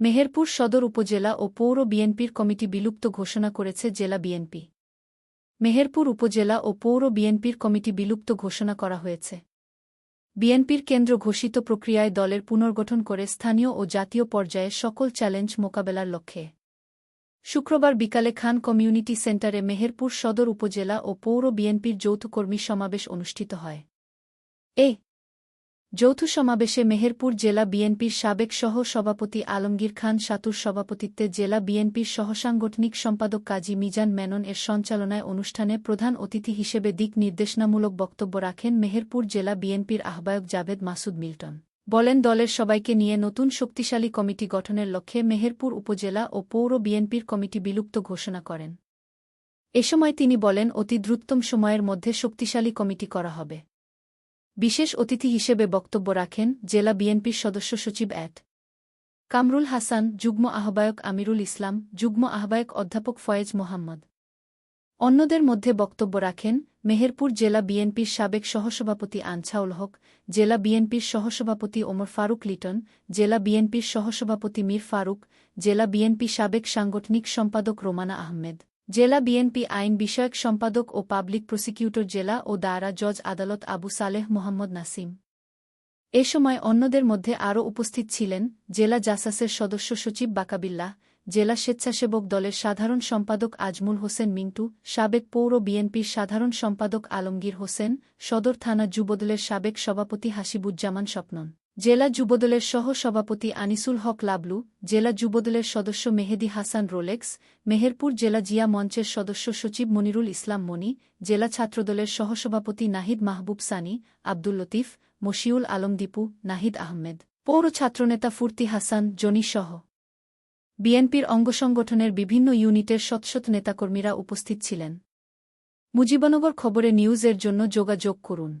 মেহেরপুর সদর উপজেলা ও পৌর বিএনপির কমিটি বিলুপ্ত ঘোষণা করেছে জেলা বিএনপি। মেহেরপুর উপজেলা ও পৌর বিএনপির কমিটি বিলুপ্ত ঘোষণা করা হয়েছে। বিএনপির কেন্দ্র ঘোষিত প্রক্রিয়ায় দলের পুনর্গঠন করে স্থানীয় ও জাতীয় পর্যায়ে সকল চ্যালেঞ্জ মোকাবেলার লক্ষ্যে। শুক্রবার বিকালে খান কমিউনিটি সেন্টারে মেহেরপুর সদর উপজেলা ও পৌর বিএনপির যৌথ কর্মী সমাবেশ অনুষ্ঠিত হয়। এ যৌথ সমাবেশে মেহেরপুর জেলা বিএনপির সাবেক সহ সভাপতি আলমগীর খান, সাতুর সভাপতিত্বে জেলা বিএনপির সহসাংগঠনিক সম্পাদক কাজী মিজান মেনন এর সঞ্চালনায় অনুষ্ঠানে প্রধান অতিথি হিসেবে দিক নির্দেশনামূলক বক্তব্য রাখেন মেহেরপুর জেলা বিএনপির আহ্বায়ক জাভেদ মাসুদ মিল্টন। বলেন, দলের সবাইকে নিয়ে নতুন শক্তিশালী কমিটি গঠনের লক্ষ্যে মেহেরপুর উপজেলা ও পৌর বিএনপির কমিটি বিলুপ্ত ঘোষণা করেন। এ সময় তিনি বলেন, অতি দ্রুততম সময়ের মধ্যে শক্তিশালী কমিটি করা হবে। বিশেষ অতিথি হিসেবে বক্তব্য রাখেন জেলা বিএনপির সদস্য সচিব অ্যাড কামরুল হাসান, যুগ্ম আহ্বায়ক আমিরুল ইসলাম, যুগ্ম আহ্বায়ক অধ্যাপক ফয়েজ মোহাম্মদ। অন্যদের মধ্যে বক্তব্য রাখেন মেহেরপুর জেলা বিএনপির সাবেক সহসভাপতি আনছাউল হক, জেলা বিএনপির সহসভাপতি ওমর ফারুক লিটন, জেলা বিএনপির সহসভাপতি মীর ফারুক, জেলা বিএনপি সাবেক সাংগঠনিক সম্পাদক রোমানা আহমেদ। জেলা বিএনপি আইন বিষয়ক সম্পাদক ও পাবলিক প্রসিকিউটর জেলা ও দায়রা জজ আদালত আবু সালেহ মোহাম্মদ নাসিম। এ সময় অন্যদের মধ্যে আরও উপস্থিত ছিলেন জেলা জাসাসের সদস্য সচিব বাকাবিল্লাহ, জেলা স্বেচ্ছাসেবক দলের সাধারণ সম্পাদক আজমুল হোসেন মিন্টু, সাবেক পৌর বিএনপির সাধারণ সম্পাদক আলমগীর হোসেন, সদর থানা যুবদলের সাবেক সভাপতি হাসিবুজ্জামান স্বপ্নন। জেলা যুবদলের সহ সভাপতি আনিসুল হক লাবলু, জেলা যুবদলের সদস্য মেহেদি হাসান রোলেক্স, মেহেরপুর জেলা জিয়া মঞ্চের সদস্য সচিব মনিরুল ইসলাম মনি, জেলা ছাত্রদলের সহসভাপতি নাহিদ মাহবুব সানি, আব্দুল লতিফ, মশিউল আলম দীপু, নাহিদ আহমেদ। পৌর ছাত্রনেতা ফুর্তি হাসান, জনি সহ। বিএনপির অঙ্গসংগঠনের বিভিন্ন ইউনিটের শতশত নেতাকর্মীরা উপস্থিত ছিলেন। মুজিবনগর খবরে নিউজের জন্য যোগাযোগ করুন।